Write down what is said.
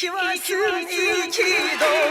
ki varsın, iyi ki doğdun.